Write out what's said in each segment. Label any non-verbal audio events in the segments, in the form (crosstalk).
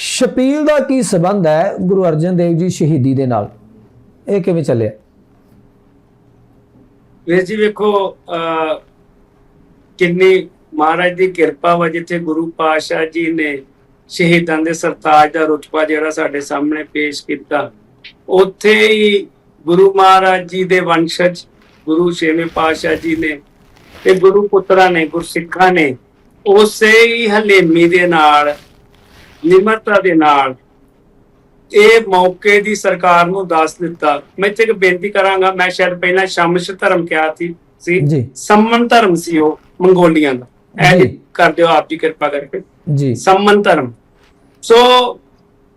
ਸ਼ਪੀਲ ਦਾ ਕੀ ਸਬੰਧ ਹੈ ਗੁਰੂ ਅਰਜਨ ਦੇਵ ਜੀ ਸ਼ਹੀਦੀ ਦੇ ਨਾਲ? ਇਹ ਕਿਵੇਂ ਚੱਲਿਆ? ਵੀਰ ਜੀ ਵੇਖੋ ਕਿੰਨੀ ਮਹਾਰਾਜ ਦੀ ਕਿਰਪਾ ਵਾ ਜਿੱਥੇ ਗੁਰੂ ਪਾਤਸ਼ਾਹ ਜੀ ਨੇ ਸ਼ਹੀਦਾਂ ਦੇ ਸਰਤਾਜ ਦਾ ਰੁਤਬਾ ਜਿਹੜਾ ਸਾਡੇ ਸਾਹਮਣੇ ਪੇਸ਼ ਕੀਤਾ, ਉੱਥੇ ਹੀ ਗੁਰੂ ਮਹਾਰਾਜ ਜੀ ਦੇ ਵੰਸ਼ਜ ਗੁਰੂ ਛੇਵੇਂ ਪਾਤਸ਼ਾਹ ਜੀ ਨੇ ਤੇ ਗੁਰੂ ਪੁੱਤਰਾਂ ਨੇ, ਗੁਰਸਿੱਖਾਂ ਨੇ ਉਸੇ ਹੀ ਹਲੇਮੀ ਦੇ ਨਾਲ ਨਿਮਰਤਾ ਦੇ ਨਾਲ ਇਹ ਮੌਕੇ ਦੀ ਸਰਕਾਰ ਨੂੰ ਦੱਸ ਦਿੱਤਾ। ਮੈਂ ਇੱਥੇ ਇੱਕ ਬੇਨਤੀ ਕਰਾਂਗਾ ਮੈਂ ਸ਼ਾਇਦ ਪਹਿਲਾਂ ਸ਼ਮਸ਼ ਧਰਮ ਕਿਹਾ ਸੀ ਸੀ ਜੀ। ਸੰਮਨ ਧਰਮ ਸੀ ਉਹ ਮੰਗੋਲੀਆਂ ਦਾ। ਜੀ। ਕਰ ਦਿਓ ਆਪ ਜੀ ਕਿਰਪਾ ਕਰਕੇ। ਜੀ। ਸੰਮਨ ਧਰਮ। ਸੋ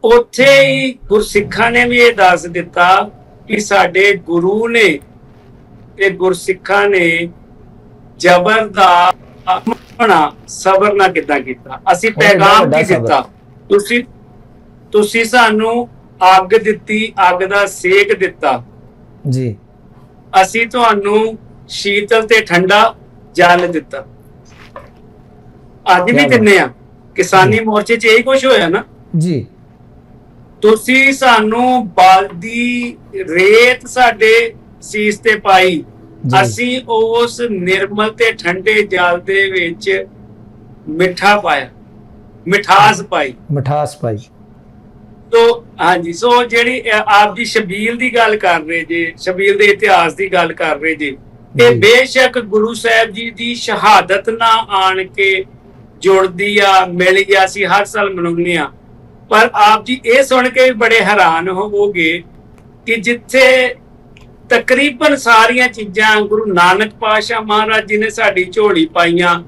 ਉੱਥੇ ਹੀ ਗੁਰਸਿੱਖਾਂ ਨੇ ਵੀ ਇਹ ਦੱਸ ਦਿੱਤਾ ਕਿ ਸਾਡੇ ਗੁਰੂ ਨੇ ਤੇ ਗੁਰਸਿੱਖਾਂ ਨੇ ਜ਼ਬਰ ਦਾ ਆਪਣਾ ਸਬਰ ਨਾ ਕਿੱਦਾਂ ਕੀਤਾ। ਅਸੀਂ ਪੈਗਾਮ ਕੀ। ਦਿੱਤਾ। ਤੁਸੀਂ ਤੁਸੀਂ ਸਾਨੂੰ ਅੱਗ ਦਿੱਤੀ ਅੱਗ ਦਾ ਸੇਕ ਦਿੱਤਾ। ਜੀ। ਅਸੀਂ ਤੁਹਾਨੂੰ ਸ਼ੀਤਲ ਤੇ ਠੰਡਾ ਜਲ ਦਿੱਤਾ। ਅੱਜ ਵੀ। ਦਿੰਨੇ ਆ ਕਿਸਾਨੀ ਮੋਰਚੇ 'ਚ ਇਹੀ ਕੁਝ ਹੋਇਆ ਨਾ। ਜੀ। ਤੁਸੀਂ ਸਾਨੂੰ ਬਲਦੀ ਰੇਤ ਸਾਡੇ ਸੀਸ ਤੇ ਪਾਈ। ਅਸੀਂ ਉਸ ਨਿਰਮਲ ਤੇ ਠੰਡੇ ਜਲ ਦੇ ਵਿੱਚ ਮਿੱਠਾ ਪਾਇਆ। ਮਿਠਾਸ ਪਾਈ। ਮਠਾਸ ਪਾਈ। ਤੋ ਹਾਂਜੀ ਸੋ ਜਿਹੜੀ ਆਪ ਜੀ ਸ਼ਬੀਲ ਦੀ ਗੱਲ ਕਰ ਰਹੇ ਜੇ ਸ਼ਬੀਲ ਦੇ ਇਤਿਹਾਸ ਦੀ ਗੱਲ ਕਰ ਰਹੇ ਜੇ ਇਹ ਜੀ। ਬੇਸ਼ੱਕ ਗੁਰੂ ਸਾਹਿਬ ਜੀ ਦੀ ਸ਼ਹਾਦਤ ਨਾਲ ਆਣ ਕੇ ਜੁੜਦੀ ਆ ਮਿਲ ਗਿਆ ਸੀ ਹਰ ਸਾਲ ਮਨਾਉਂਦੇ ਆ। ਪਰ ਆਪ ਜੀ ਇਹ ਸੁਣ ਕੇ ਵੀ ਬੜੇ ਹੈਰਾਨ ਹੋਵੋਗੇ ਕਿ ਜਿੱਥੇ ਤਕਰੀਬਨ ਸਾਰੀਆਂ ਚੀਜ਼ਾਂ ਗੁਰੂ ਨਾਨਕ ਪਾਤਸ਼ਾਹ ਮਹਾਰਾਜ ਜੀ ਨੇ ਸਾਡੀ ਝੋਲੀ ਪਾਈਆਂ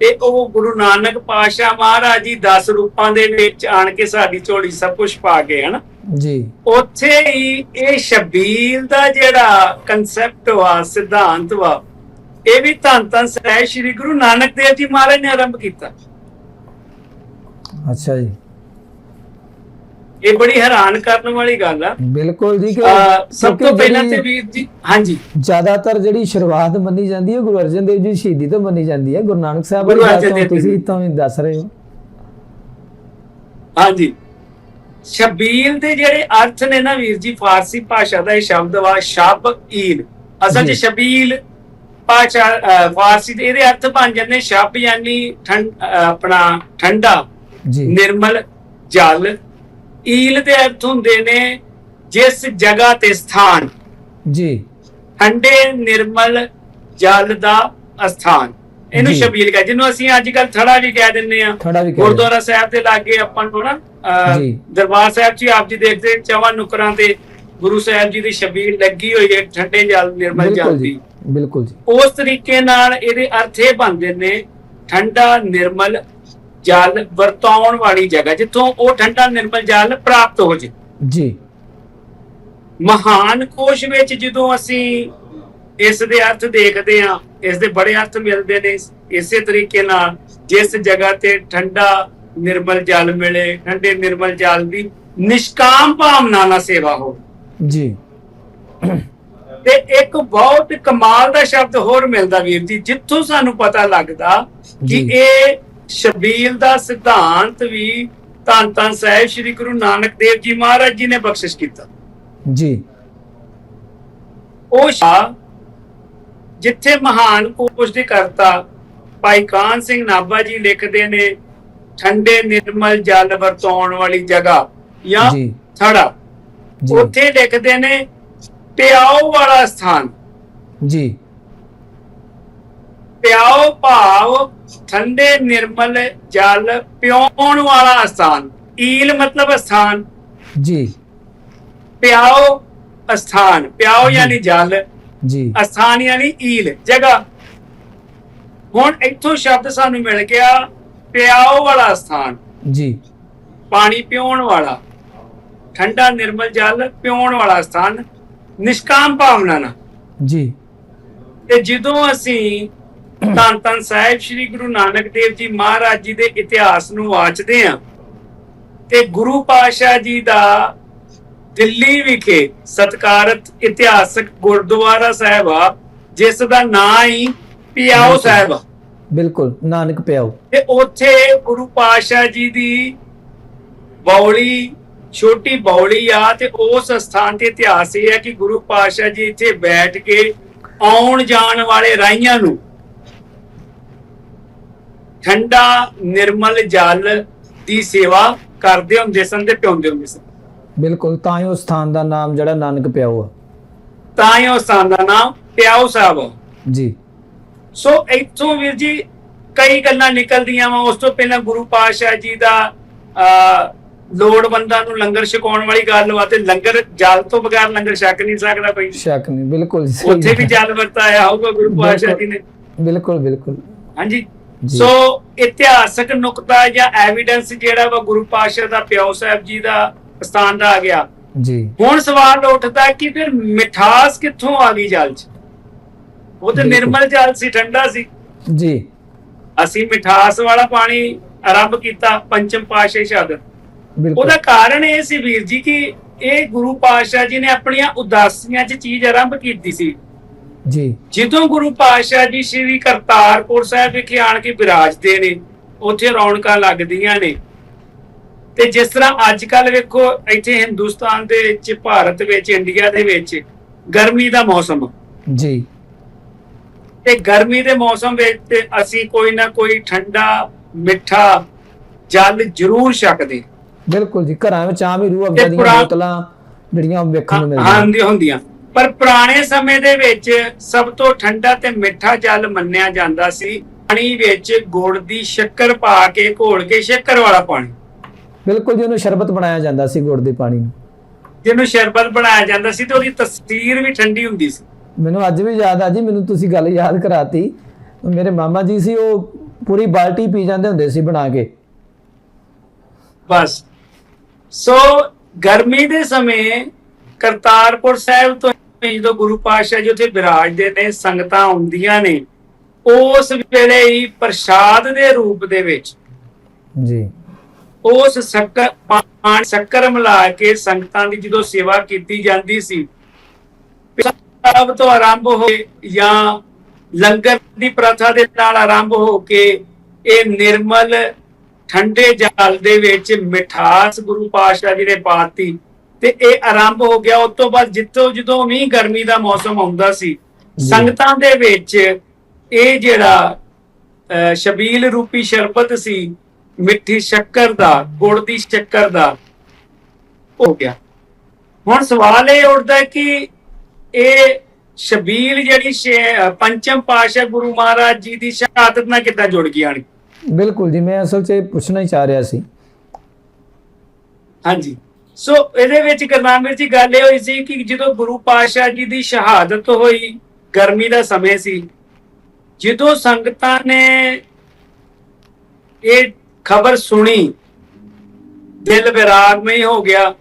ਤੇ ਉਹ ਗੁਰੂ ਨਾਨਕ ਪਾਤਸ਼ਾਹ ਮਹਾਰਾਜ ਜੀ 10 ਰੂਪਾਂ ਦੇ ਵਿੱਚ ਆਣ ਕੇ ਸਾਡੀ ਝੋਲੀ ਸਭ ਕੁਝ ਪਾ ਗਏ ਹਨ? ਜੀ। ਉੱਥੇ ਹੀ ਇਹ ਸ਼ਬੀਲ ਦਾ ਜਿਹੜਾ ਕਨਸੈਪਟ ਵਾ ਸਿਧਾਂਤ ਵਾ ਇਹ ਵੀ ਧੰਨ ਧੰਨ ਸਹਿ ਸ੍ਰੀ ਗੁਰੂ ਨਾਨਕ ਦੇਵ ਜੀ ਮਹਾਰਾਜ ਨੇ ਆਰੰਭ ਕੀਤਾ। ਅੱਛਾ ਜੀ। ਇਹ ਬੜੀ ਹੈਰਾਨ ਕਰਨ ਵਾਲੀ ਗੱਲ ਆ। ਬਿਲਕੁਲ ਜੀ ਸਭ ਤੋਂ ਪਹਿਲਾਂ ਤੇ ਵੀਰ ਜੀ ਹਾਂਜੀ। ਜ਼ਿਆਦਾਤਰ ਜਿਹੜੀ ਸ਼ੁਰੂਆਤ ਮੰਨੀ ਜਾਂਦੀ ਹੈ ਗੁਰੂ ਅਰਜਨ ਦੇਵ ਜੀ ਦੀ ਸ਼ਹੀਦੀ ਤੋਂ ਮੰਨੀ ਜਾਂਦੀ ਹੈ। ਗੁਰੂ ਨਾਨਕ ਸਾਹਿਬ ਅਰਜਨ ਗੱਲ ਤਾਂ। ਤੁਸੀਂ ਤਾਂ ਵੀ ਦੱਸ ਰਹੇ ਹੋ। ਹਾਂਜੀ। ਸ਼ਬੀਲ ਦੇ ਜਿਹੜੇ ਅਰਥ ਨੇ ਨਾ ਵੀਰ ਜੀ ਫਾਰਸੀ ਭਾਸ਼ਾ ਦਾ ਇਹ ਸ਼ਬਦ ਵਾ ਸ਼ਬ ਈਲ ਅਸਲ। ਚ ਸ਼ਬੀਲ ਭਾਸ਼ਾ ਫਾਰਸੀ ਦੇ ਇਹਦੇ ਅਰਥ ਬਣ ਜਾਂਦੇ ਸ਼ਬ ਯਾਨੀ ਠੰਡ ਆਪਣਾ ਠੰਡਾ ਜੀ। ਨਿਰਮਲ ਜਲ ਈਲ ਦੇ ਅਰਥ ਹੁੰਦੇ ਨੇ ਜਿਸ ਜਗ੍ਹਾ ਤੇ ਸਥਾਨ। ਜੀ। ਠੰਡੇ ਨਿਰਮਲ ਜਲ ਦਾ ਅਸਥਾਨ। ਇਹਨੂੰ ਜੀ। ਸ਼ਬੀਲ ਕਹਿੰਦੇ ਜਿਹਨੂੰ ਅਸੀਂ ਅੱਜ ਕੱਲ ਥੜਾ ਵੀ ਕਹਿ ਦਿੰਦੇ ਆ ਗੁਰਦੁਆਰਾ ਸਾਹਿਬ ਦੇ ਲਾਗੇ ਆਪਾਂ ਨੂੰ ਨਾ ਜੀ। ਦਰਬਾਰ ਸਾਹਿਬ 'ਚ ਹੀ ਆਪ ਜੀ ਦੇਖਦੇ ਚਵਾਂ ਨੁਕਰਾਂ ਤੇ ਗੁਰੂ ਸਾਹਿਬ ਜੀ ਦੀ ਸ਼ਬੀਲ ਲੱਗੀ ਹੋਈ ਹੈ ਠੰਡੇ ਜਲ ਨਿਰਮਲ ਜਲ ਜੀ ਦੀ। ਬਿਲਕੁਲ ਜੀ। ਉਸ ਤਰੀਕੇ ਨਾਲ ਇਹਦੇ ਅਰਥ ਇਹ ਬਣਦੇ ਨੇ ਠੰਡਾ ਨਿਰਮਲ ਜਲ ਵਰਤਾਉਣ ਵਾਲੀ ਜਗ੍ਹਾ ਜਿੱਥੋਂ ਉਹ ਠੰਡਾ ਨਿਰਮਲ ਜਲ ਪ੍ਰਾਪਤ ਹੋ ਜੇ। ਜੀ। ਮਹਾਨ ਕੋਸ਼ ਵਿੱਚ ਜਦੋਂ ਅਸੀਂ ਇਸ ਦੇ ਅਰਥ ਦੇਖਦੇ ਹਾਂ ਇਸ ਦੇ ਬੜੇ ਅਰਥ ਮਿਲਦੇ ਨੇ ਇਸੇ ਤਰੀਕੇ ਨਾਲ ਜਿਸ ਜਗ੍ਹਾ ਤੇ ਠੰਡਾ ਨਿਰਮਲ ਜਲ ਮਿਲੇ ਠੰਡੇ ਨਿਰਮਲ ਜਲ ਦੀ ਨਿਸ਼ਕਾਮ ਭਾਵਨਾ ਨਾਲ ਸੇਵਾ ਹੋ। ਜੀ। ਤੇ ਇੱਕ ਬਹੁਤ ਕਮਾਲ ਦਾ ਸ਼ਬਦ ਹੋਰ ਮਿਲਦਾ ਵੀਰ ਜੀ ਜਿੱਥੋਂ ਸਾਨੂੰ ਪਤਾ ਲੱਗਦਾ ਕਿ। ਇਹ ਸ਼ਬੀਲ ਦਾ ਸਿਧਾਂਤ ਵੀ ਧੰਨ ਧੰਨ ਸਾਹਿਬ ਸ੍ਰੀ ਗੁਰੂ ਨਾਨਕ ਦੇਵ ਜੀ ਮਹਾਰਾਜ ਜੀ ਨੇ ਬਖਸ਼ਿਸ਼ ਕੀਤਾ। ਜੀ। ਉਹ ਸ਼ਾਹ ਜਿੱਥੇ ਮਹਾਨ ਕੋਸ਼ ਦੇ ਕਰਤਾ ਭਾਈ ਕਾਨ ਸਿੰਘ ਨਾਭਾ ਜੀ ਲਿਖਦੇ ਨੇ ਠੰਡੇ ਨਿਰਮਲ ਜਲ ਵਰਤਾਉਣ ਵਾਲੀ ਜਗ੍ਹਾ ਜਾਂ ਥੜਾ। ਉੱਥੇ ਲਿਖਦੇ ਨੇ ਪਿਆਉ ਵਾਲਾ ਸਥਾਨ। ਜੀ। ਪਿਆਉ ਭਾਵ ਠੰਡੇ ਨਿਰਮਲ ਜਲ ਪਿਉਣ ਵਾਲਾ ਸਥਾਨ ਈਲ ਮਤਲਬ ਸਥਾਨ ਜੀ। ਪਿਆਉ ਸਥਾਨ ਪਿਆਉ ਜੀ। ਯਾਨੀ ਜਲ। ਜੀ। ਅਸਥਾਨ ਯਾਨੀ ਈਲ ਜਗ੍ਹਾ। ਹੁਣ ਇੱਥੋਂ ਸ਼ਬਦ ਸਾਨੂੰ ਮਿਲ ਗਿਆ ਪਿਆਉ ਵਾਲਾ ਸਥਾਨ ਜੀ। ਪਾਣੀ ਪਿਉਣ ਵਾਲਾ ਠੰਡਾ ਨਿਰਮਲ ਜਲ ਪਿਉਣ ਵਾਲਾ ਸਥਾਨ ਨਿਸ਼ਕਾਮ ਭਾਵਨਾ ਨਾਲ। ਜੀ। ਤੇ ਜਦੋਂ ਅਸੀਂ ਧੰਨ ਧੰਨ ਸਾਹਿਬ ਸ੍ਰੀ ਗੁਰੂ ਨਾਨਕ ਦੇਵ ਜੀ ਮਹਾਰਾਜ ਜੀ ਦੇ ਇਤਿਹਾਸ ਨੂੰ ਵਾਚਦੇ ਹਾਂ। ਤੇ ਗੁਰੂ ਪਾਤਸ਼ਾਹ ਜੀ ਦਾ ਦਿੱਲੀ ਵਿਖੇ ਸਤਕਾਰਤ ਇਤਿਹਾਸਕ ਗੁਰਦੁਆਰਾ ਸਾਹਿਬ ਆ ਜਿਸ ਦਾ ਨਾਂ ਹੀ ਪਿਆਓ ਸਾਹਿਬ ਆ। ਬਿਲਕੁਲ ਨਾਨਕ ਪਿਆਓ ਤੇ ਉੱਥੇ ਗੁਰੂ ਪਾਤਸ਼ਾਹ ਜੀ ਦੀ ਬੌਲੀ ਛੋਟੀ ਬੌਲੀ ਆ ਤੇ ਉਸ ਸਥਾਨ ਤੇ ਇਤਿਹਾਸ ਇਹ ਹੈ ਕਿ ਗੁਰੂ ਪਾਤਸ਼ਾਹ ਜੀ ਇੱਥੇ ਬੈਠ ਕੇ ਆਉਣ ਜਾਣ ਵਾਲੇ ਰਾਈਆਂ ਨੂੰ ਠੰਡਾ ਨਿਰਮਲ ਜਲ ਦੀ ਸੇਵਾ ਕਰਦੇ ਹੁੰਦੇ ਸਨ ਤੇ ਪਿਉਂਦੇ ਹੁੰਦੇ ਸਨ। ਬਿਲਕੁਲ ਤਾਂ ਹੀ ਉਸ ਸਥਾਨ ਦਾ ਨਾਮ ਜਿਹੜਾ ਨਾਨਕ ਪਿਆਓ ਆ। ਤਾਂ ਹੀ ਉਸ ਸਥਾਨ ਦਾ ਨਾਮ ਪਿਆਉ ਸਾਹਿਬ। ਜੀ। ਸੋ ਇੱਥੋਂ ਵੀਰ ਜੀ ਕਈ ਗੱਲਾਂ ਨਿਕਲਦੀਆਂ ਵਾ। ਉਸ ਤੋਂ ਪਹਿਲਾਂ ਗੁਰੂ ਪਾਤਸ਼ਾਹ ਜੀ ਦਾ ਲੋੜਵੰਦਾਂ ਨੂੰ ਲੰਗਰ ਛਕਾਉਣ ਵਾਲੀ ਗੱਲ ਵਾ ਤੇ ਲੰਗਰ ਜਲ ਤੋਂ ਬਗੈਰ ਲੰਗਰ ਛਕ ਨਹੀਂ ਸਕਦਾ ਕੋਈ। ਸ਼ੱਕ ਨਹੀਂ ਬਿਲਕੁਲ ਸਹੀ ਉੱਥੇ ਵੀ ਜਲ ਵਰਤਾਇਆ ਹੋਊਗਾ ਗੁਰੂ ਪਾਤਸ਼ਾਹ ਜੀ ਨੇ। ਬਿਲਕੁਲ ਬਿਲਕੁਲ। ਹਾਂਜੀ। ਸੋ ਇਤਿਹਾਸਕ ਨੁਕਤਾ ਜਾਂ ਐਵੀਡੈਂਸ ਜਿਹੜਾ ਵਾ ਗੁਰੂ ਪਾਤਸ਼ਾਹ ਦਾ ਪਿਓ ਸਾਹਿਬ ਜੀ ਦਾ ਸਥਾਨ ਦਾ ਆ ਗਿਆ। ਜੀ। ਹੁਣ ਸਵਾਲ ਉੱਠਦਾ ਕਿ ਫਿਰ ਮਿਠਾਸ ਕਿੱਥੋਂ ਆ ਗਈ ਜਲ 'ਚ? ਉਹ ਤੇ। ਨਿਰਮਲ ਜਲ ਸੀ ਠੰਡਾ ਸੀ। ਜੀ। ਅਸੀਂ ਮਿਠਾਸ ਵਾਲਾ ਪਾਣੀ ਆਰੰਭ ਕੀਤਾ ਪੰਚਮ ਸ਼ਹਾਦਤ ਬਿਲਕੁਲ। ਉਹਦਾ ਕਾਰਨ ਇਹ ਸੀ ਵੀਰ ਜੀ ਕਿ ਇਹ ਗੁਰੂ ਪਾਤਸ਼ਾਹ ਜੀ ਨੇ ਆਪਣੀਆਂ ਉਦਾਸੀਆਂ 'ਚ ਚੀਜ਼ ਆਰੰਭ ਕੀਤੀ ਸੀ। ਜੀ। ਜਦੋਂ ਗੁਰੂ ਪਾਤਸ਼ਾਹ ਜੀ ਸ੍ਰੀ ਕਰਤਾਰਪੁਰ ਸਾਹਿਬ ਵਿਖੇ ਆਣ ਕੇ ਬਿਰਾਜਦੇ ਨੇ ਉੱਥੇ ਰੌਣਕਾਂ ਲੱਗਦੀਆਂ ਨੇ। ਤੇ ਜਿਸ ਤਰ੍ਹਾਂ ਅੱਜ ਕੱਲ ਵੇਖੋ ਇੱਥੇ ਹਿੰਦੁਸਤਾਨ ਦੇ ਵਿੱਚ ਭਾਰਤ ਵਿੱਚ ਇੰਡੀਆ ਦੇ ਵਿੱਚ ਗਰਮੀ ਦਾ ਮੌਸਮ। ਜੀ। ਤੇ ਗਰਮੀ ਦੇ ਮੌਸਮ ਵਿੱਚ ਤੇ ਅਸੀਂ ਕੋਈ ਨਾ ਕੋਈ ਠੰਡਾ ਮਿੱਠਾ ਜਲ ਜ਼ਰੂਰ ਛਕਦੇ। ਬਿਲਕੁਲ ਜੀ ਘਰਾਂ ਵਿੱਚ ਆਮ ਹੀ ਰੂਹ ਅਫਜ਼ਾ ਦੀਆਂ ਬੋਤਲਾਂ ਜਿਹੜੀਆਂ ਵੇਖਣ ਨੂੰ ਮਿਲਦੀਆਂ। ਹੁੰਦੀਆਂ ਹੁੰਦੀਆਂ। ਪਰ ਪੁਰਾਣੇ ਸਮੇਂ ਦੇ ਵਿੱਚ ਸਭ ਤੋਂ ਠੰਡਾ ਤੇ ਮਿੱਠਾ ਜਲ ਮੰਨਿਆ ਜਾਂਦਾ ਸੀ। ਪਾਣੀ ਵਿੱਚ ਗੁੜ ਦੀ ਸ਼ੱਕਰ ਪਾ ਕੇ ਘੋਲ ਕੇ ਸ਼ੱਕਰ ਵਾਲਾ ਪਾਣੀ। ਬਿਲਕੁਲ ਜੀ ਉਹਨੂੰ ਸ਼ਰਬਤ ਬਣਾਇਆ ਜਾਂਦਾ ਸੀ ਗੁੜ ਦੇ ਪਾਣੀ ਨੂੰ। ਜਿਹਨੂੰ ਸ਼ਰਬਤ ਬਣਾਇਆ ਜਾਂਦਾ ਸੀ ਤੇ ਉਹਦੀ ਤਸਵੀਰ ਵੀ ਠੰਡੀ ਹੁੰਦੀ ਸੀ। ਮੈਨੂੰ ਅੱਜ ਵੀ ਯਾਦ ਆ ਜੀ ਮੈਨੂੰ ਤੁਸੀਂ ਗੱਲ ਯਾਦ ਕਰਾਤੀ। ਮੇਰੇ ਮਾਮਾ ਜੀ ਸੀ ਉਹ ਪੂਰੀ ਬਾਲਟੀ ਪੀ ਜਾਂਦੇ ਹੁੰਦੇ ਸੀ ਬਣਾ ਕੇ। ਬਸ। ਸੋ ਗਰਮੀ ਦੇ ਸਮੇਂ ਕਰਤਾਰਪੁਰ ਸਾਹਿਬ ਤੋਂ ਜਦੋਂ ਗੁਰੂ ਪਾਤਸ਼ਾਹ ਜੀ ਉੱਥੇ ਬਿਰਾਜਦੇ ਨੇ ਸੰਗਤਾਂ ਆਉਂਦੀਆਂ ਨੇ ਉਸ ਵੇਲੇ ਹੀ ਪ੍ਰਸ਼ਾਦ ਦੇ ਰੂਪ ਦੇ ਵਿੱਚ ਜੀ। ਉਸ ਸ਼ੱਕਰ ਪਾਣੀ ਸ਼ੱਕਰ ਮਿਲਾ ਕੇ ਸੰਗਤਾਂ ਦੀ ਜਦੋਂ ਸੇਵਾ ਕੀਤੀ ਜਾਂਦੀ ਸੀ ਸਭ ਤੋਂ ਆਰੰਭ ਹੋਏ ਜਾਂ ਲੰਗਰ ਦੀ ਪ੍ਰਥਾ ਦੇ ਨਾਲ ਆਰੰਭ ਹੋ ਕੇ ਇਹ ਨਿਰਮਲ ਠੰਡੇ ਜਲ ਦੇ ਵਿੱਚ ਮਿਠਾਸ ਗੁਰੂ ਪਾਤਸ਼ਾਹ ਜੀ ਨੇ ਪਾਤੀ। ਤੇ ਇਹ ਆਰੰਭ ਹੋ ਗਿਆ। ਉਸ ਤੋਂ ਬਾਅਦ ਜਿੱਥੋਂ ਜਦੋਂ ਵੀ ਗਰਮੀ ਦਾ ਮੌਸਮ ਆਉਂਦਾ ਸੀ। ਸੰਗਤਾਂ ਦੇ ਵਿੱਚ ਇਹ ਜਿਹੜਾ ਸ਼ਬੀਲ ਰੂਪੀ ਸ਼ਰਬਤ ਸੀ ਮਿੱਠੀ ਸ਼ੱਕਰ ਦਾ ਗੁੜ ਦੀ ਸ਼ੱਕਰ ਦਾ ਹੋ ਗਿਆ। ਹੁਣ ਸਵਾਲ ਇਹ ਉੱਠਦਾ ਕਿ ਇਹ ਸ਼ਬੀਲ ਜਿਹੜੀ ਪੰਚਮ ਪਾਸ਼ਾ ਗੁਰੂ ਮਹਾਰਾਜ ਜੀ ਦੀ ਸ਼ਹਾਦਤ ਨਾਲ ਕਿੱਦਾਂ ਜੁੜ ਗਈ ਆਣ ਬਿਲਕੁਲ ਜੀ ਮੈਂ ਅਸਲ 'ਚ ਇਹ ਪੁੱਛਣਾ ਹੀ ਚਾਹ ਰਿਹਾ ਸੀ। ਹਾਂਜੀ। ਸੋ ਇਹਦੇ ਵਿੱਚ ਗੁਰਨਾਮ ਜੀ ਗੱਲ ਇਹ ਹੋਈ ਸੀ ਕਿ ਜਦੋਂ ਗੁਰੂ ਪਾਤਸ਼ਾਹ ਜੀ ਦੀ ਸ਼ਹਾਦਤ ਹੋਈ ਗਰਮੀ ਦਾ ਸਮੇਂ ਸੀ ਜਦੋਂ ਸੰਗਤਾਂ ਨੇ ਇਹ ਖਬਰ ਸੁਣੀ ਦਿਲ ਵਿਰਾਗਮਈ ਹੋ ਗਿਆ।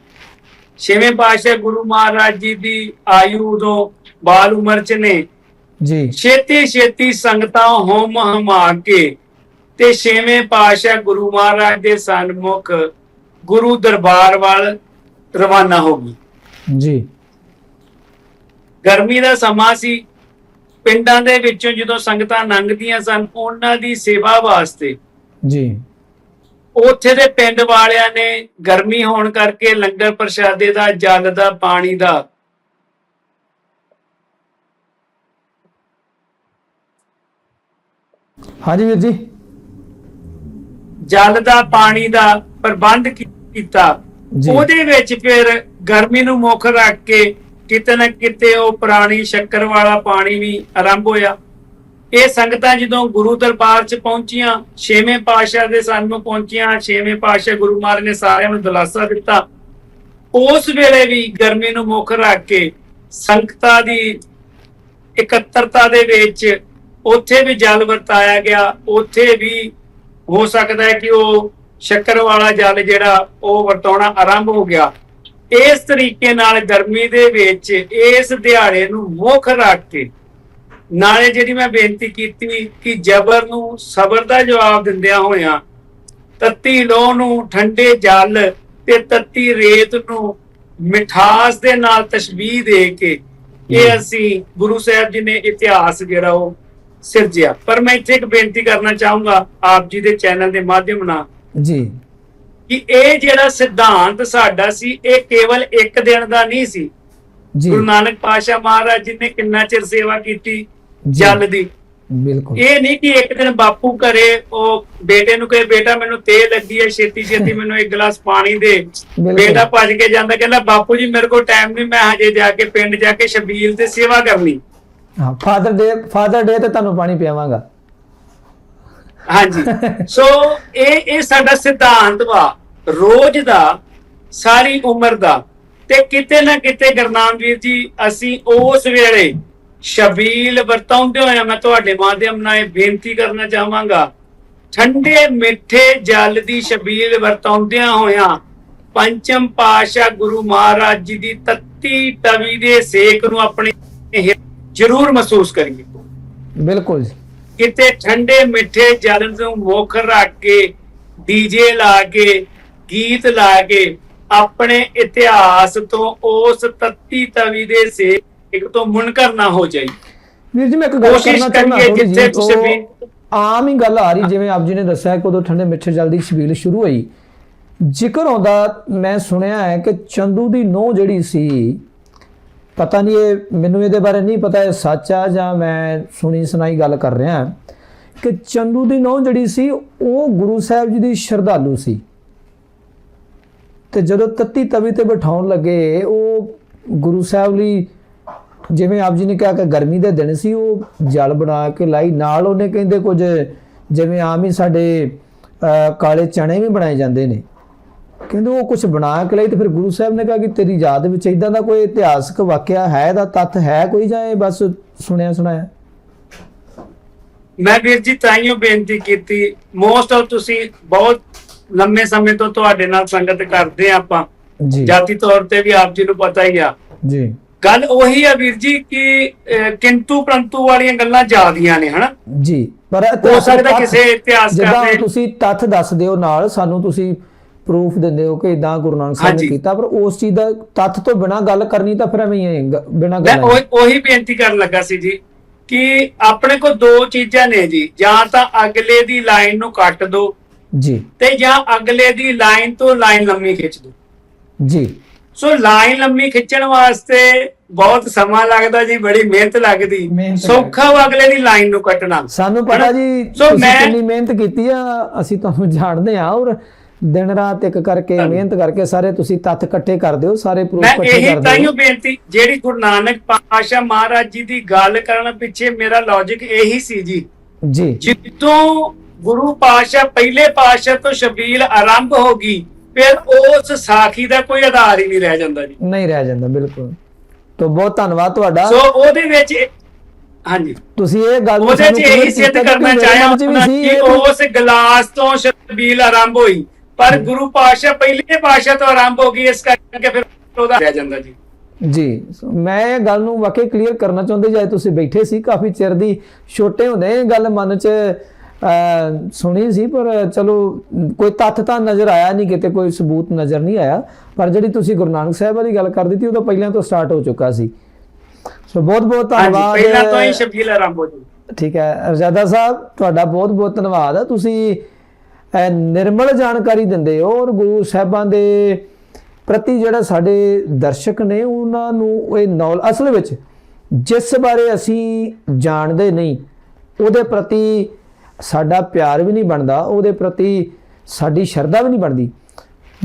ਛੇਵੇਂ ਪਾਤਸ਼ਾਹ ਗੁਰੂ ਮਹਾਰਾਜ ਜੀ ਦੀ ਆਯੂ ਉਦੋਂ ਬਾਲ ਉਮਰ ਚ ਨੇ। ਜੀ। ਛੇਤੀ ਛੇਤੀ ਸੰਗਤਾਂ ਹੋਮ ਹਮਾ ਕੇ ਤੇ ਛੇਵੇਂ ਪਾਤਸ਼ਾਹ ਗੁਰੂ ਮਹਾਰਾਜ ਦੇ ਸਨਮੁਖ ਗੁਰੂ ਦਰਬਾਰ ਵੱਲ ਰਵਾਨਾ ਹੋ ਗਈ। ਜੀ। ਗਰਮੀ ਦਾ ਸਮਾਂ ਸੀ। ਪਿੰਡਾਂ ਦੇ ਵਿੱਚੋਂ ਜਦੋਂ ਸੰਗਤਾਂ ਲੰਘਦੀਆਂ ਸਨ ਉਹਨਾਂ ਦੀ ਸੇਵਾ ਵਾਸਤੇ ਜੀ। ਉੱਥੇ ਦੇ ਪਿੰਡ ਵਾਲਿਆਂ ਨੇ ਗਰਮੀ ਹੋਣ ਕਰਕੇ ਲੰਗਰ ਪ੍ਰਸ਼ਾਦੇ ਦਾ ਜਲ ਦਾ ਪਾਣੀ ਦਾ ਹਾਂਜੀ ਵੀਰ ਜੀ। ਜਲ ਦਾ ਪਾਣੀ ਦਾ ਪ੍ਰਬੰਧ ਕੀਤਾ। ਉਹਦੇ ਵਿੱਚ ਫਿਰ ਗਰਮੀ ਨੂੰ ਮੁੱਖ ਰੱਖ ਕੇ ਕਿਤੇ ਨਾ ਕਿਤੇ ਉਹ ਪੁਰਾਣੀ ਸ਼ੱਕਰ ਵਾਲਾ ਪਾਣੀ ਵੀ ਆਰੰਭ ਹੋਇਆ। ਇਹ ਸੰਗਤਾਂ ਜਦੋਂ ਗੁਰੂ ਦਰਬਾਰ 'ਚ ਪਹੁੰਚੀਆਂ, ਛੇਵੇਂ ਪਾਤਸ਼ਾਹ ਦੇ ਸਾਹਮਣੇ ਪਹੁੰਚੀਆਂ, ਛੇਵੇਂ ਪਾਤਸ਼ਾਹ ਗੁਰੂ ਮਹਾਰਾਜ ਨੇ ਸਾਰਿਆਂ ਨੂੰ ਦਿਲਾਸਾ ਦਿੱਤਾ। ਉਸ ਵੇਲੇ ਵੀ ਗਰਮੀ ਨੂੰ ਮੁੱਖ ਰੱਖ ਕੇ ਸੰਗਤਾਂ ਦੀ ਇਕੱਤਰਤਾ ਦੇ ਵਿੱਚ ਉੱਥੇ ਵੀ ਜਲ ਵਰਤਾਇਆ ਗਿਆ। ਉੱਥੇ ਵੀ ਹੋ ਸਕਦਾ ਹੈ ਕਿ ਉਹ ਸ਼ੱਕਰ ਵਾਲਾ ਜਲ ਜਿਹੜਾ ਉਹ ਵਰਤਾਉਣਾ ਆਰੰਭ ਹੋ ਗਿਆ। ਇਸ ਤਰੀਕੇ ਨਾਲ ਗਰਮੀ ਦੇ ਵਿੱਚ ਇਸ ਦਿਹਾੜੇ ਨੂੰ ਮੁੱਖ ਰੱਖ ਕੇ ਨਾਲੇ ਜਿਹੜੀ ਮੈਂ ਬੇਨਤੀ ਕੀਤੀ ਕਿ ਜ਼ਬਰ ਨੂੰ ਸਬਰ ਦਾ ਜਵਾਬ ਦਿੰਦਿਆਂ ਹੋਇਆਂ ਤੱਤੀ ਲੋਹ ਨੂੰ ਠੰਡੇ ਜਲ ਤੇ ਤੱਤੀ ਰੇਤ ਨੂੰ ਮਿਠਾਸ ਦੇ ਨਾਲ ਤਸ਼ਬੀਹ ਦੇ ਕੇ ਇਹ ਅਸੀਂ ਗੁਰੂ ਸਾਹਿਬ ਜੀ ਨੇ ਇਤਿਹਾਸ ਜਿਹੜਾ ਉਹ ਸਿਰਜਿਆ। ਪਰ ਮੈਂ ਇੱਥੇ ਇੱਕ ਬੇਨਤੀ ਕਰਨਾ ਚਾਹੂੰਗਾ ਆਪ ਜੀ ਦੇ ਚੈਨਲ ਦੇ ਮਾਧਿਅਮ ਨਾਲ ਜੀ। ਕਿ ਇਹ ਜਿਹੜਾ ਸਿਧਾਂਤ ਸਾਡਾ ਸੀ ਇਹ ਕੇਵਲ ਇੱਕ ਦਿਨ ਦਾ ਨਹੀਂ ਸੀ। ਜੀ। ਗੁਰੂ ਨਾਨਕ ਪਾਤਸ਼ਾਹ ਮਹਾਰਾਜ ਜੀ ਨੇ ਕਿੰਨਾ ਚਿਰ ਸੇਵਾ ਕੀਤੀ। ਜਲ ਦੀ। ਬਿਲਕੁਲ। ਇਹ ਨਹੀਂ ਕਿ ਇੱਕ ਦਿਨ ਬਾਪੂ ਘਰੇ ਉਹ ਬੇਟੇ ਨੂੰ ਕਹੇ ਬੇਟਾ ਮੈਨੂੰ ਤੇਲ ਲੱਗੀ ਹੈ ਛੇਤੀ ਛੇਤੀ (laughs) ਮੈਨੂੰ ਇੱਕ ਗਲਾਸ ਪਾਣੀ ਦੇ। ਬੇਟਾ ਭੱਜ ਕੇ ਜਾਂਦਾ ਕਹਿੰਦਾ ਬਾਪੂ ਜੀ ਮੇਰੇ ਕੋਲ ਟਾਈਮ ਨਹੀਂ ਮੈਂ ਹਜੇ ਜਾ ਕੇ ਪਿੰਡ ਜਾ ਕੇ ਸ਼ਬੀਲ ਤੇ ਸੇਵਾ ਕਰਨੀ। ਹਾਂ ਫਾਦਰ ਡੇ ਫਾਦਰ ਡੇ ਤੇ ਤੁਹਾਨੂੰ ਪਾਣੀ ਪਿਆਵਾਂਗਾ। ਹਾਂਜੀ। ਸੋ ਇਹ ਇਹ ਸਾਡਾ ਸਿਧਾਂਤ ਵਾ, ਰੋਜ਼ ਦਾ, ਸਾਰੀ ਉਮਰ ਦਾ। ਤੇ ਕਿਤੇ ਨਾ ਕਿਤੇ ਗੁਰਨਾਮ ਵੀਰ ਜੀ, ਅਸੀਂ ਉਸ ਵੇਲੇ ਸ਼ਬੀਲ ਵਰਤਾਉਂਦੇ ਹੋਇਆ ਮੈਂ ਤੁਹਾਡੇ ਮਾਧਿਅਮ ਨਾਲ ਇਹ ਬੇਨਤੀ ਕਰਨਾ ਚਾਹਾਂਗਾ। ਠੰਡੇ, ਮਿੱਠੇ ਜਲ ਦੀ ਸ਼ਬੀਲ ਵਰਤਾਉਂਦਿਆਂ ਹੋਇਆਂ ਪੰਚਮ ਪਾਸ਼ਾ ਗੁਰੂ ਮਹਾਰਾਜ ਜੀ ਦੀ ਤੱਤੀ ਤਵੀ ਦੇ ਸੇਕ ਨੂੰ ਆਪਣੇ ਜ਼ਰੂਰ ਮਹਿਸੂਸ ਕਰੀਏ। ਬਿਲਕੁਲ ਜੀ। ਕਿਤੇ ਠੰਡੇ ਮਿੱਠੇ ਜਲ ਨੂੰ ਮੁੱਖ ਰੱਖ ਕੇ ਡੀਜੇ ਲਾ ਕੇ ਗੀਤ ਲਾ ਕੇ ਆਪਣੇ ਇਤਿਹਾਸ ਤੋਂ ਉਸ ਤੱਤੀ ਤਵੀ ਦੇ ਸੇਕ ਤੋਂ ਮੁਨਕਰ ਨਾ ਹੋ ਜਾਈ। ਵੀਰ ਜੀ ਮੈਂ ਇੱਕ ਗੱਲ ਕਰਨਾ ਚਾਹੁੰਦਾ ਥੋੜੀ ਜਿੱਥੇ ਤੁਸੀਂ ਆਮ ਹੀ ਗੱਲ ਆ ਰਹੀ ਜਿਵੇਂ ਆਪ ਜੀ ਨੇ ਦੱਸਿਆ ਕਿ ਉਦੋਂ ਠੰਡੇ ਮਿੱਠੇ ਜਲ ਦੀ ਛਬੀਲ ਸ਼ੁਰੂ ਹੋਈ। ਜ਼ਿਕਰ ਆਉਂਦਾ ਮੈਂ ਸੁਣਿਆ ਹੈ ਕਿ ਚੰਦੂ ਦੀ ਨੋਹ ਜਿਹੜੀ ਸੀ ਪਤਾ ਨਹੀਂ ਇਹ ਮੈਨੂੰ ਇਹਦੇ ਬਾਰੇ ਨਹੀਂ ਪਤਾ, ਇਹ ਸੱਚ ਆ ਜਾਂ ਮੈਂ ਸੁਣੀ ਸੁਣਾਈ ਗੱਲ ਕਰ ਰਿਹਾ ਕਿ ਚੰਦੂ ਦੀ ਨੋਹ ਜਿਹੜੀ ਸੀ, ਉਹ ਗੁਰੂ ਸਾਹਿਬ ਜੀ ਦੀ ਸ਼ਰਧਾਲੂ ਸੀ। ਤੇ ਜਦੋਂ ਤੱਤੀ ਤਵੀ ਤੇ ਬਿਠਾਉਣ ਲੱਗੇ, ਉਹ ਗੁਰੂ ਸਾਹਿਬ ਲਈ ਜਿਵੇਂ ਆਪ ਜੀ ਨੇ ਕਿਹਾ ਕਿ ਗਰਮੀ ਦੇ ਦਿਨ ਸੀ, ਉਹ ਜਲ ਬਣਾ ਕੇ ਲਾਈ। ਨਾਲ ਉਹਨੇ ਕਹਿੰਦੇ ਕੁਝ ਜਿਵੇਂ ਆਮ ਹੀ ਸਾਡੇ ਕਾਲੇ ਚਣੇ ਵੀ ਬਣਾਏ ਜਾਂਦੇ ਨੇ। ਕਹਿੰਦੇ ਉਹ ਕੁਝ ਬਣਾ ਕੇ ਲਈ ਤੇ ਫਿਰ ਗੁਰੂ ਸਾਹਿਬ ਨੇ ਕਿਹਾ ਕਿ ਤੇਰੀ ਯਾਦ ਵਿੱਚ ਇਦਾਂ ਦਾ ਕੋਈ ਇਤਿਹਾਸਕ ਵਾਕਿਆ ਹੈ ਦਾ ਤੱਥ ਹੈ ਕੋਈ ਜਾਂ ਇਹ ਬਸ ਸੁਣਿਆ ਸੁਣਾਇਆ? ਮੈਂ ਵੀਰ ਜੀ ਤਾਈਓ ਬੇਨਤੀ ਕੀਤੀ ਮੋਸਟ ਆਫ ਤੁਸੀਂ ਬਹੁਤ ਲੰਮੇ ਸਮੇਂ ਤੋਂ ਤੁਹਾਡੇ ਨਾਲ ਸੰਗਤ ਕਰਦੇ ਆ ਆਪਾਂ। ਜੀ। ਜਾਤੀ ਤੌਰ ਤੇ ਵੀ ਆਪ ਜੀ ਨੂੰ ਪਤਾ ਹੀ ਆ। ਜੀ। ਗੱਲ ਉਹੀ ਆ ਵੀਰ ਜੀ ਕਿ ਕਿੰਤੂ ਪ੍ਰੰਤੂ ਵਾਲੀਆਂ ਗੱਲਾਂ ਜ਼ਿਆਦੀਆਂ ਨੇ ਹਨਾ? ਜੀ ਪਰ ਹੋ ਸਕਦਾ ਕਿਸੇ ਇਤਿਹਾਸਕਾਰ ਦੇ ਤੁਸੀਂ ਤੱਥ ਦੱਸਦੇ ਹੋ ਨਾਲ ਸਾਨੂੰ ਤੁਸੀਂ ਪ੍ਰੂਫ ਦਿੰਦੇ ਹੋ ਕਿ ਇਦਾਂ ਗੁਰੂ ਨਾਨਕ ਸਾਹਿਬ ਨੇ। ਕੀਤਾ ਪਰ ਉਸ ਚੀਜ਼ ਦਾ ਤੱਥ ਤੋਂ ਬਿਨਾ ਗੱਲ ਕਰਨੀ ਤਾਂ ਫਿਰ ਐਵੇਂ ਹੀ ਹੈ ਬਿਨਾਂ ਮੈਂ ਗੱਲ ਉਹ- ਉਹੀ ਬੇਨਤੀ ਕਰਨ ਲੱਗਾ ਸੀ ਜੀ ਕਿ ਆਪਣੇ ਕੋਲ ਦੋ ਚੀਜ਼ਾਂ ਨੇ ਜੀ। ਜਾਂ ਤਾਂ ਅਗਲੇ ਦੀ ਲਾਈਨ ਨੂੰ ਕੱਟ ਦਿਓ ਜੀ। ਤੇ ਜਾਂ ਅਗਲੇ ਦੀ ਲਾਈਨ ਤੋਂ ਲਾਈਨ ਲੰਮੀ ਖਿੱਚ ਦਿਓ ਜੀ। ਸੋ ਲਾਈਨ ਲੰਮੀ ਖਿੱਚਣ ਵਾਸਤੇ ਬਹੁਤ ਸਮਾਂ ਲੱਗਦਾ ਜੀ ਬੜੀ ਮਿਹਨਤ ਲੱਗਦੀ। ਸੌਖਾ ਵਾ ਅਗਲੇ ਦੀ ਲਾਈਨ ਨੂੰ ਕੱਟਣਾ। ਸਾਨੂੰ ਪਤਾ? ਜੀ ਸੋ ਮੈਂ- ਕਿੰਨੀ ਮਿਹਨਤ ਕੀਤੀ ਆ ਅਸੀਂ ਤੁਹਾਨੂੰ ਜਾਣਦੇ ਆ ਔਰ ਦਿਨ ਰਾਤ ਇੱਕ ਕਰਕੇ ਮਿਹਨਤ ਕਰਕੇ ਸਾਰੇ ਤੁਸੀਂ ਤੱਥ ਇਕੱਠੇ ਕਰਦੇ ਹੋ ਸਾਰੇ ਪ੍ਰੂਫ ਮੈਂ ਇਕੱਠੇ ਇਹੀ ਕਰਦੇ ਤਾਈਓ ਹੋ ਬੇਨਤੀ ਜਿਹੜੀ ਗੁਰੂ ਨਾਨਕ ਪਾਤਸ਼ਾਹ ਮਹਾਰਾਜ ਜੀ ਦੀ ਗੱਲ ਕਰਨ ਪਿੱਛੇ ਮੇਰਾ ਲੌਜੀਕ ਇਹੀ ਸੀ ਜੀ। ਜੀ। ਜਿੱਦੋਂ ਗੁਰੂ ਪਾਤਸ਼ਾਹ ਪਹਿਲੇ ਪਾਤਸ਼ਾਹ ਤੋਂ ਸ਼ਬੀਲ ਆਰੰਭ ਹੋ ਗਈ ਫਿਰ ਉਸ ਸਾਖੀ ਦਾ ਕੋਈ ਆਧਾਰ ਹੀ ਨਹੀਂ ਰਹਿ ਜਾਂਦਾ ਜੀ। ਨਹੀਂ ਰਹਿ ਜਾਂਦਾ ਬਿਲਕੁਲ। ਤੋਂ ਬਹੁਤ ਧੰਨਵਾਦ ਤੁਹਾਡਾ। ਸੋ ਉਹਦੇ ਵਿੱਚ ਇਹ- ਹਾਂਜੀ। ਤੁਸੀਂ ਇਹ ਗੱਲ ਉਹਦੇ ਚ ਇਹੀ ਸਿੱਧ ਕਰਨਾ ਚਾਹਿਆ ਕਿ ਇਹ ਉਸ ਗਲਾਸ ਤੋਂ ਸ਼ਬੀਲ ਆਰੰਭ ਹੋਈ। ਪਰ ਗੁਰੂ ਪਾਤਸ਼ਾਹ ਪਹਿਲੇ ਪਾਤਸ਼ਾਹ ਤੋਂ ਆਰੰਭ ਹੋ ਗਈ ਇਸ ਕਰਕੇ ਫਿਰ ਉਹਦਾ ਰਹਿ ਜਾਂਦਾ ਜੀ। ਜੀ ਮੈਂ ਇਹ ਗੱਲ ਨੂੰ ਵਾਕਈ ਕਲੀਅਰ ਕਰਨਾ ਚਾਹੁੰਦੇ ਜਾਏ ਤੁਸੀਂ ਬੈਠੇ ਸੀ ਕਾਫੀ ਚਿਰ ਦੀ ਛੋਟੇ ਹੁੰਦੇ ਇਹ ਗੱਲ ਮਨ 'ਚ ਸੁਣੀ ਸੀ ਪਰ ਚਲੋ ਕੋਈ ਤੱਥ ਤਾਂ ਨਜ਼ਰ ਆਇਆ ਨਹੀਂ ਕਿਤੇ ਕੋਈ ਸਬੂਤ ਨਜ਼ਰ ਨਹੀਂ ਆਇਆ। ਪਰ ਜਿਹੜੀ ਤੁਸੀਂ ਗੁਰੂ ਨਾਨਕ ਸਾਹਿਬ ਵਾਲੀ ਗੱਲ ਕਰ ਦਿੱਤੀ ਉਹ ਤਾਂ ਪਹਿਲਾਂ ਤੋਂ ਸਟਾਰਟ ਹੋ ਚੁੱਕਾ ਸੀ। ਸੋ ਬਹੁਤ ਬਹੁਤ ਧੰਨਵਾਦ। ਪਹਿਲਾਂ ਤੋਂ ਹੀ ਸ਼ਬੀਲ ਆਰੰਭ ਹੋ ਗਈ ਠੀਕ ਹੈ ਰਜ਼ਾਦਾ ਸਾਹਿਬ ਤੁਹਾਡਾ ਬਹੁਤ ਬਹੁਤ ਧੰਨਵਾਦ। ਹੈ ਤੁਸੀਂ ਨਿਰਮਲ ਜਾਣਕਾਰੀ ਦਿੰਦੇ ਹੋ ਔਰ ਗੁਰੂ ਸਾਹਿਬਾਂ ਦੇ ਪ੍ਰਤੀ ਜਿਹੜਾ ਸਾਡੇ ਦਰਸ਼ਕ ਨੇ ਉਹਨਾਂ ਨੂੰ ਇਹ ਨੌਲ ਅਸਲ ਵਿੱਚ ਜਿਸ ਬਾਰੇ ਅਸੀਂ ਜਾਣਦੇ ਨਹੀਂ, ਉਹਦੇ ਪ੍ਰਤੀ ਸਾਡਾ ਪਿਆਰ ਵੀ ਨਹੀਂ ਬਣਦਾ, ਉਹਦੇ ਪ੍ਰਤੀ ਸਾਡੀ ਸ਼ਰਧਾ ਵੀ ਨਹੀਂ ਬਣਦੀ।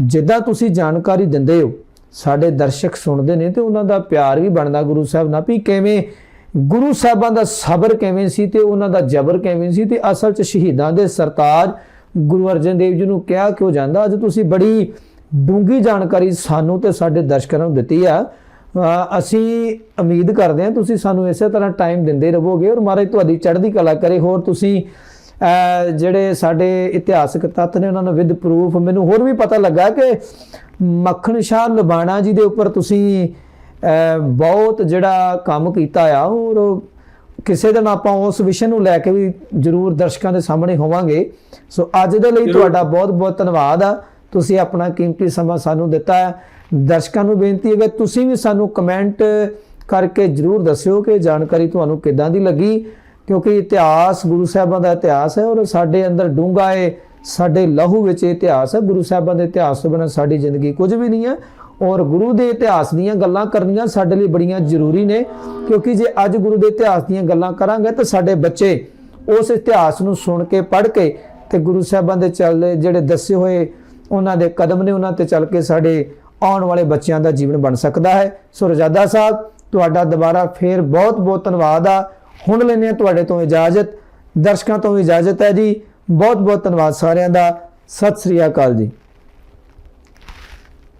ਜਿੱਦਾਂ ਤੁਸੀਂ ਜਾਣਕਾਰੀ ਦਿੰਦੇ ਹੋ, ਸਾਡੇ ਦਰਸ਼ਕ ਸੁਣਦੇ ਨੇ ਤੇ ਉਹਨਾਂ ਦਾ ਪਿਆਰ ਵੀ ਬਣਦਾ ਗੁਰੂ ਸਾਹਿਬ ਨਾਲ ਵੀ ਕਿਵੇਂ ਗੁਰੂ ਸਾਹਿਬਾਂ ਦਾ ਸਬਰ ਕਿਵੇਂ ਸੀ ਤੇ ਉਹਨਾਂ ਦਾ ਜਬਰ ਕਿਵੇਂ ਸੀ ਤੇ ਅਸਲ 'ਚ ਸ਼ਹੀਦਾਂ ਦੇ ਸਰਤਾਜ ਗੁਰੂ ਅਰਜਨ ਦੇਵ ਜੀ ਨੂੰ ਕਿਹਾ ਕਿਉਂ ਜਾਂਦਾ? ਅੱਜ ਤੁਸੀਂ ਬੜੀ ਡੂੰਗੀ ਜਾਣਕਾਰੀ ਸਾਨੂੰ ਤੇ ਸਾਡੇ ਦਰਸ਼ਕਾਂ ਨੂੰ ਦਿੱਤੀ ਆ। ਅਸੀਂ ਉਮੀਦ ਕਰਦੇ ਹਾਂ ਤੁਸੀਂ ਸਾਨੂੰ ਇਸੇ ਤਰ੍ਹਾਂ ਟਾਈਮ ਦਿੰਦੇ ਰਹੋਗੇ ਔਰ ਮਹਾਰਾਜ ਤੁਹਾਡੀ ਚੜ੍ਹਦੀ ਕਲਾ ਕਰੇ। ਹੋਰ ਤੁਸੀਂ ਜਿਹੜੇ ਸਾਡੇ ਇਤਿਹਾਸਕ ਤੱਤ ਨੇ ਉਹਨਾਂ ਨੂੰ ਵਿਦ ਪ੍ਰੂਫ ਮੈਨੂੰ ਹੋਰ ਵੀ ਪਤਾ ਲੱਗਾ ਕਿ ਮੱਖਣ ਸ਼ਾਹ ਲਬਾਣਾ ਜੀ ਦੇ ਉੱਪਰ ਤੁਸੀਂ ਬਹੁਤ ਜਿਹੜਾ ਕੰਮ ਕੀਤਾ ਆ ਔਰ ਕਿਸੇ ਦਿਨ ਆਪਾਂ ਉਸ ਵਿਸ਼ੇ ਨੂੰ ਲੈ ਕੇ ਵੀ ਜਰੂਰ ਦਰਸ਼ਕਾਂ ਦੇ ਸਾਹਮਣੇ ਹੋਵਾਂਗੇ। ਸੋ ਅੱਜ ਦੇ ਲਈ ਤੁਹਾਡਾ ਬਹੁਤ ਬਹੁਤ ਧੰਨਵਾਦ ਆ। ਤੁਸੀਂ ਆਪਣਾ ਕੀਮਤੀ ਸਮਾਂ ਸਾਨੂੰ ਦਿੱਤਾ ਹੈ ਦਰਸ਼ਕਾਂ ਨੂੰ ਬੇਨਤੀ ਹੈ ਕਿ ਤੁਸੀਂ ਵੀ ਸਾਨੂੰ ਕਮੈਂਟ ਕਰਕੇ ਜਰੂਰ ਦੱਸਿਓ ਕਿ ਜਾਣਕਾਰੀ ਤੁਹਾਨੂੰ ਕਿੱਦਾਂ ਦੀ ਲੱਗੀ ਕਿਉਂਕਿ ਇਤਿਹਾਸ ਗੁਰੂ ਸਾਹਿਬਾਂ ਦਾ ਇਤਿਹਾਸ ਹੈ ਔਰ ਸਾਡੇ ਅੰਦਰ ਡੂੰਘਾ ਇਹ ਸਾਡੇ ਲਹੂ ਵਿੱਚ ਇਤਿਹਾਸ ਹੈ। ਗੁਰੂ ਸਾਹਿਬਾਂ ਦੇ ਇਤਿਹਾਸ ਤੋਂ ਬਿਨਾਂ ਸਾਡੀ ਜ਼ਿੰਦਗੀ ਕੁਝ ਵੀ ਨਹੀਂ ਹੈ। ਔਰ ਗੁਰੂ ਦੇ ਇਤਿਹਾਸ ਦੀਆਂ ਗੱਲਾਂ ਕਰਨੀਆਂ ਸਾਡੇ ਲਈ ਬੜੀਆਂ ਜ਼ਰੂਰੀ ਨੇ, ਕਿਉਂਕਿ ਜੇ ਅੱਜ ਗੁਰੂ ਦੇ ਇਤਿਹਾਸ ਦੀਆਂ ਗੱਲਾਂ ਕਰਾਂਗੇ ਤਾਂ ਸਾਡੇ ਬੱਚੇ ਉਸ ਇਤਿਹਾਸ ਨੂੰ ਸੁਣ ਕੇ, ਪੜ੍ਹ ਕੇ ਤੇ ਗੁਰੂ ਸਾਹਿਬਾਂ ਦੇ ਚੱਲਦੇ ਜਿਹੜੇ ਦੱਸੇ ਹੋਏ ਉਹਨਾਂ ਦੇ ਕਦਮ ਨੇ ਉਹਨਾਂ ਤੇ ਚੱਲ ਕੇ ਸਾਡੇ ਆਉਣ ਵਾਲੇ ਬੱਚਿਆਂ ਦਾ ਜੀਵਨ ਬਣ ਸਕਦਾ ਹੈ। ਸੋ ਰਜਾਦਾ ਸਾਹਿਬ, ਤੁਹਾਡਾ ਦੁਬਾਰਾ ਫੇਰ ਬਹੁਤ ਬਹੁਤ ਧੰਨਵਾਦ ਆ। ਹੁਣ ਲੈਂਦੇ ਹਾਂ ਤੁਹਾਡੇ ਤੋਂ ਇਜਾਜ਼ਤ। ਦਰਸ਼ਕਾਂ ਤੋਂ ਇਜਾਜ਼ਤ ਹੈ ਜੀ। ਬਹੁਤ ਬਹੁਤ ਧੰਨਵਾਦ ਸਾਰਿਆਂ ਦਾ। ਸਤਿ ਸ੍ਰੀ ਅਕਾਲ ਜੀ ਖਾਲਸਾ ਵਾਹਿਗੁਰੂ ਜੀ ਕਾ